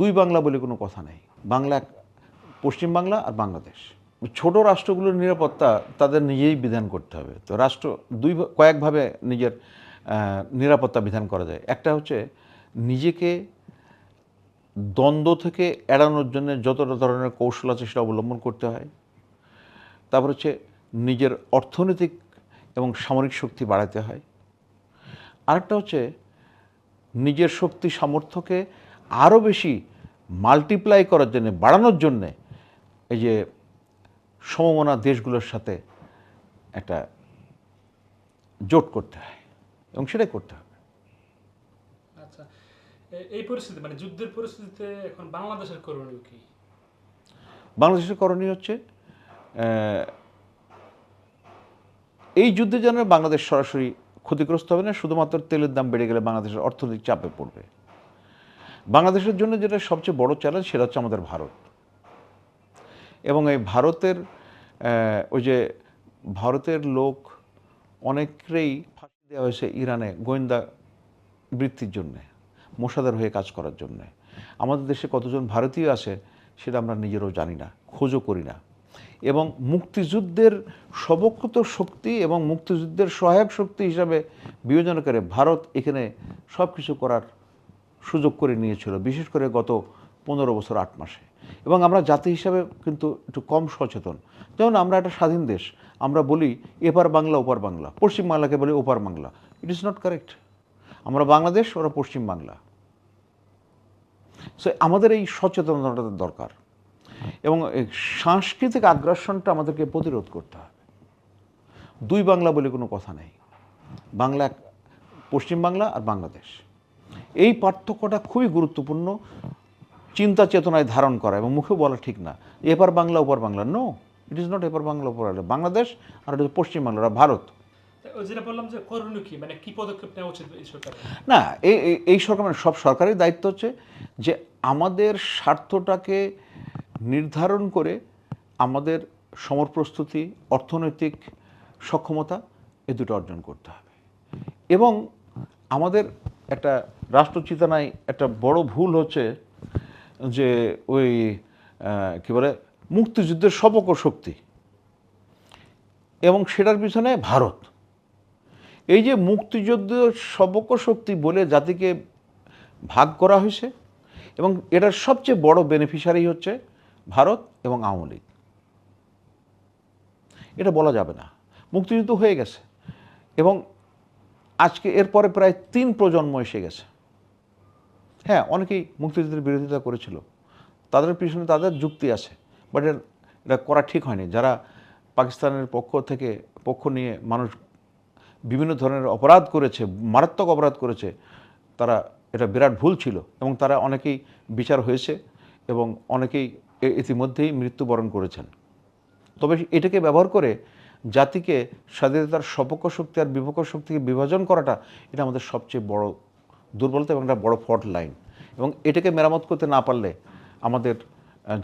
দুই বাংলা বলে কোনো কথা নেই। বাংলা পশ্চিম বাংলা আর বাংলাদেশ। ছোট রাষ্ট্রগুলোর নিরাপত্তা তাদের নিজেই বিধান করতে হবে। তো রাষ্ট্র দুই কয়েকভাবে নিজের নিরাপত্তা বিধান করা যায়। একটা হচ্ছে নিজেকে দ্বন্দ্ব থেকে এড়ানোর জন্য যতটা ধরনের কৌশল আছে সেটা অবলম্বন করতে হয়। তারপর হচ্ছে নিজের অর্থনৈতিক এবং সামরিক শক্তি বাড়াতে হয়। আরেকটা হচ্ছে নিজের শক্তি সামর্থ্যকে আরও বেশি মাল্টিপ্লাই করার জন্য বাড়ানোর জন্যে এই যে সমমনা দেশগুলোর সাথে একটা জোট করতে হয় এবং সেটাই করতে হবে। আচ্ছা এই পরিস্থিতি মানে যুদ্ধের পরিস্থিতিতে এখন বাংলাদেশের করণীয় কি? বাংলাদেশের করণীয় হচ্ছে এই যুদ্ধে যেন বাংলাদেশ সরাসরি ক্ষতিগ্রস্ত হবে না শুধুমাত্র তেলের দাম বেড়ে গেলে বাংলাদেশের অর্থনৈতিক চাপে পড়বে। বাংলাদেশের জন্য যেটা সবচেয়ে বড় চ্যালেঞ্জ সেটা হচ্ছে আমাদের ভারত। এবং এই ভারতের ওই যে ভারতের লোক অনেকেই ফাঁসি দেওয়া হয়েছে ইরানে গোয়েন্দা বৃত্তির জন্যে, মোসাদার হয়ে কাজ করার জন্যে। আমাদের দেশে কতজন ভারতীয় আছে সেটা আমরা নিজেরাও জানি না, খোঁজও করি না। এবং মুক্তিযুদ্ধের সবক্ষত শক্তি এবং মুক্তিযুদ্ধের সহায়ক শক্তি হিসাবে বিবেচনা করে ভারত এখানে সব কিছু করার সুযোগ করে নিয়েছিল, বিশেষ করে গত পনেরো বছর আট মাসে। এবং আমরা জাতি হিসাবে কিন্তু একটু কম সচেতন। যেমন আমরা একটা স্বাধীন দেশ, আমরা বলি এপার বাংলা, ওপার বাংলা। পশ্চিম বাংলাকে বলি ওপার Bangla. It is not correct আমরা বাংলাদেশ, ওরা পশ্চিম বাংলা। সো আমাদের এই সচেতনতাটা দরকার। এবং সাংস্কৃতিক আগ্রাসনটা আমাদেরকে প্রতিরোধ করতে হবে। দুই বাংলা বলে কোনো কথা নেই। বাংলা পশ্চিম বাংলা আর বাংলাদেশ। এই পার্থক্যটা খুবই গুরুত্বপূর্ণ চিন্তা চেতনায় ধারণ করা এবং মুখে বলা ঠিক না। এপার বাংলা ওপার Bangla no it is not এপার বাংলা ওপার বাংলা। বাংলাদেশ আর এটা হচ্ছে পশ্চিম বাংলা ভারত। যেটা বললাম যে করণীয় কি? মানে কি পদক্ষেপ নেওয়া উচিত এই সরকার? না এই এই- এই সরকার মানে সব সরকারের দায়িত্ব হচ্ছে যে আমাদের স্বার্থটাকে নির্ধারণ করে আমাদের সমর প্রস্তুতি অর্থনৈতিক সক্ষমতা এ দুটো অর্জন করতে হবে। এবং আমাদের একটা রাষ্ট্রচেতনায় একটা বড় ভুল হচ্ছে যে ওই কী বলে, মুক্তিযুদ্ধের সবক শক্তি এবং সেটার পিছনে ভারত। এই যে মুক্তিযুদ্ধ সবক শক্তি বলে জাতিকে ভাগ করা হয়েছে এবং এটার সবচেয়ে বড় বেনিফিশিয়ারি হচ্ছে ভারত এবং আওয়ামী লীগ। এটা বলা যাবে না। মুক্তিযুদ্ধ হয়ে গেছে এবং আজকে এরপরে প্রায় তিন প্রজন্ম এসে গেছে। হ্যাঁ অনেকেই মুক্তিযুদ্ধের বিরোধিতা করেছিল। তাদের পিছনে তাদের যুক্তি আছে বাট এটা করা ঠিক হয়নি। যারা পাকিস্তানের পক্ষ থেকে, পক্ষ নিয়ে মানুষ বিভিন্ন ধরনের অপরাধ করেছে, মারাত্মক অপরাধ করেছে, তারা এটা বিরাট ভুল ছিল এবং তারা অনেকেই বিচার হয়েছে এবং অনেকেই ইতিমধ্যেই মৃত্যুবরণ করেছেন। তবে এটাকে ব্যবহার করে জাতিকে স্বাধীনতার সপক্ষ শক্তি আর বিপক্ষ শক্তিকে বিভাজন করাটা এটা আমাদের সবচেয়ে বড় দুর্বলতা এবং একটা বড় ফল্ট লাইন। এবং এটাকে মেরামত করতে না পারলে আমাদের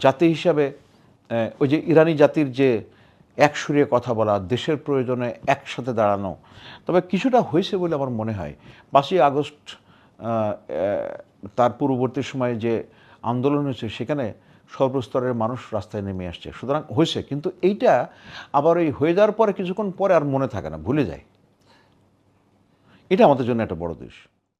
জাতি হিসাবে ওই যে ইরানি জাতির যে এক সুরে কথা বলা, দেশের প্রয়োজনে একসাথে দাঁড়ানো, তবে কিছুটা হয়েছে বলে আমার মনে হয়। পাঁচই আগস্ট তার পূর্ববর্তী সময়ে যে আন্দোলন হয়েছে, সেখানে সর্বস্তরের মানুষ রাস্তায় নেমে আসছে। সুতরাং হয়েছে, কিন্তু এইটা আবার ওই হয়ে যাওয়ার পরে কিছুক্ষণ পরে আর মনে থাকে না, ভুলে যায়। এটা আমাদের জন্য একটা বড় দেশ